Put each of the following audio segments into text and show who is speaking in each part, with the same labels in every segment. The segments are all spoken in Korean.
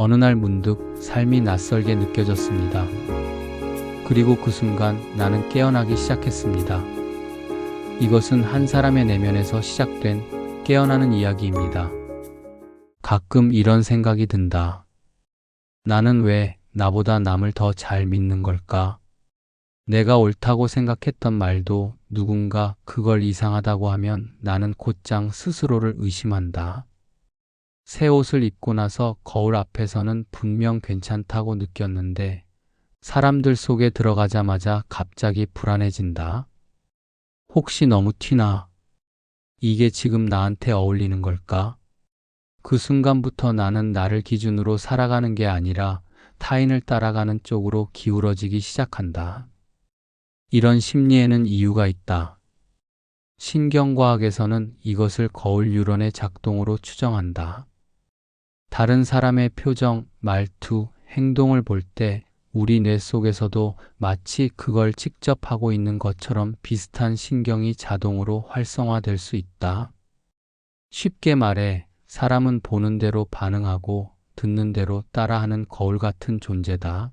Speaker 1: 어느 날 문득 삶이 낯설게 느껴졌습니다. 그리고 그 순간 나는 깨어나기 시작했습니다. 이것은 한 사람의 내면에서 시작된 깨어나는 이야기입니다. 가끔 이런 생각이 든다. 나는 왜 나보다 남을 더 잘 믿는 걸까? 내가 옳다고 생각했던 말도 누군가 그걸 이상하다고 하면 나는 곧장 스스로를 의심한다. 새 옷을 입고 나서 거울 앞에서는 분명 괜찮다고 느꼈는데 사람들 속에 들어가자마자 갑자기 불안해진다. 혹시 너무 티나? 이게 지금 나한테 어울리는 걸까? 그 순간부터 나는 나를 기준으로 살아가는 게 아니라 타인을 따라가는 쪽으로 기울어지기 시작한다. 이런 심리에는 이유가 있다. 신경과학에서는 이것을 거울 유런의 작동으로 추정한다. 다른 사람의 표정, 말투, 행동을 볼 때 우리 뇌 속에서도 마치 그걸 직접 하고 있는 것처럼 비슷한 신경이 자동으로 활성화될 수 있다. 쉽게 말해, 사람은 보는 대로 반응하고 듣는 대로 따라하는 거울 같은 존재다.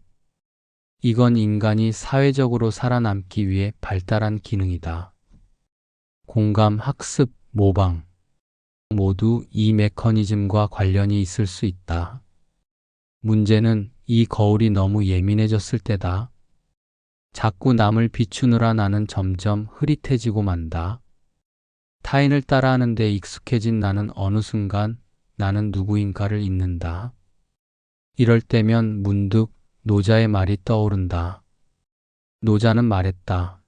Speaker 1: 이건 인간이 사회적으로 살아남기 위해 발달한 기능이다. 공감, 학습, 모방. 모두 이 메커니즘과 관련이 있을 수 있다. 문제는 이 거울이 너무 예민해졌을 때다. 자꾸 남을 비추느라 나는 점점 흐릿해지고 만다. 타인을 따라하는데 익숙해진 나는 어느 순간 나는 누구인가를 잊는다. 이럴 때면 문득 노자의 말이 떠오른다. 노자는 말했다.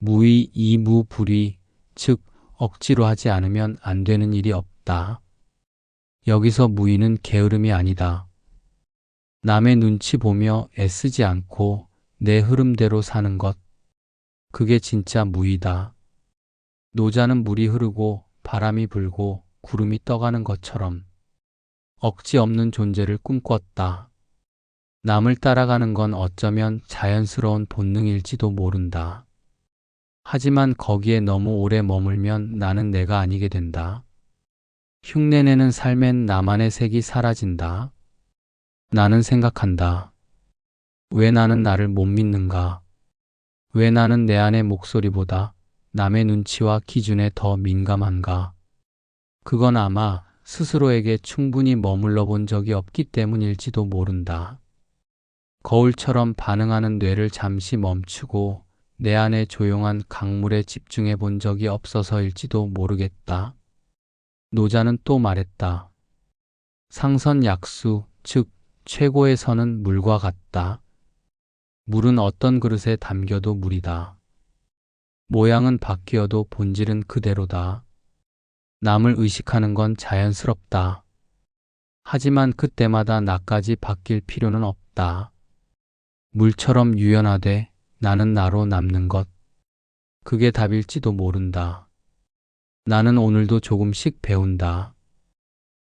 Speaker 1: 무의 이무불의, 즉 억지로 하지 않으면 안 되는 일이 없다. 여기서 무의는 게으름이 아니다. 남의 눈치 보며 애쓰지 않고 내 흐름대로 사는 것. 그게 진짜 무의다. 노자는 물이 흐르고 바람이 불고 구름이 떠가는 것처럼 억지 없는 존재를 꿈꿨다. 남을 따라가는 건 어쩌면 자연스러운 본능일지도 모른다. 하지만 거기에 너무 오래 머물면 나는 내가 아니게 된다. 흉내내는 삶엔 나만의 색이 사라진다. 나는 생각한다. 왜 나는 나를 못 믿는가? 왜 나는 내 안의 목소리보다 남의 눈치와 기준에 더 민감한가? 그건 아마 스스로에게 충분히 머물러 본 적이 없기 때문일지도 모른다. 거울처럼 반응하는 뇌를 잠시 멈추고 내 안의 조용한 강물에 집중해 본 적이 없어서일지도 모르겠다. 노자는 또 말했다. 상선 약수, 즉, 최고의 선은 물과 같다. 물은 어떤 그릇에 담겨도 물이다. 모양은 바뀌어도 본질은 그대로다. 남을 의식하는 건 자연스럽다. 하지만 그때마다 나까지 바뀔 필요는 없다. 물처럼 유연하되 나는 나로 남는 것. 그게 답일지도 모른다. 나는 오늘도 조금씩 배운다.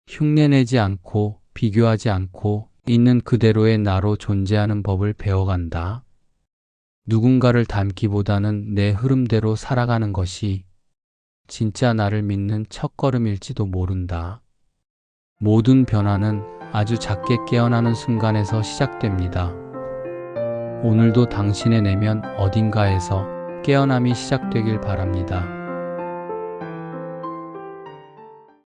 Speaker 1: 흉내내지 않고 비교하지 않고 있는 그대로의 나로 존재하는 법을 배워간다. 누군가를 닮기보다는 내 흐름대로 살아가는 것이 진짜 나를 믿는 첫걸음일지도 모른다. 모든 변화는 아주 작게 깨어나는 순간에서 시작됩니다. 오늘도 당신의 내면 어딘가에서 깨어남이 시작되길 바랍니다.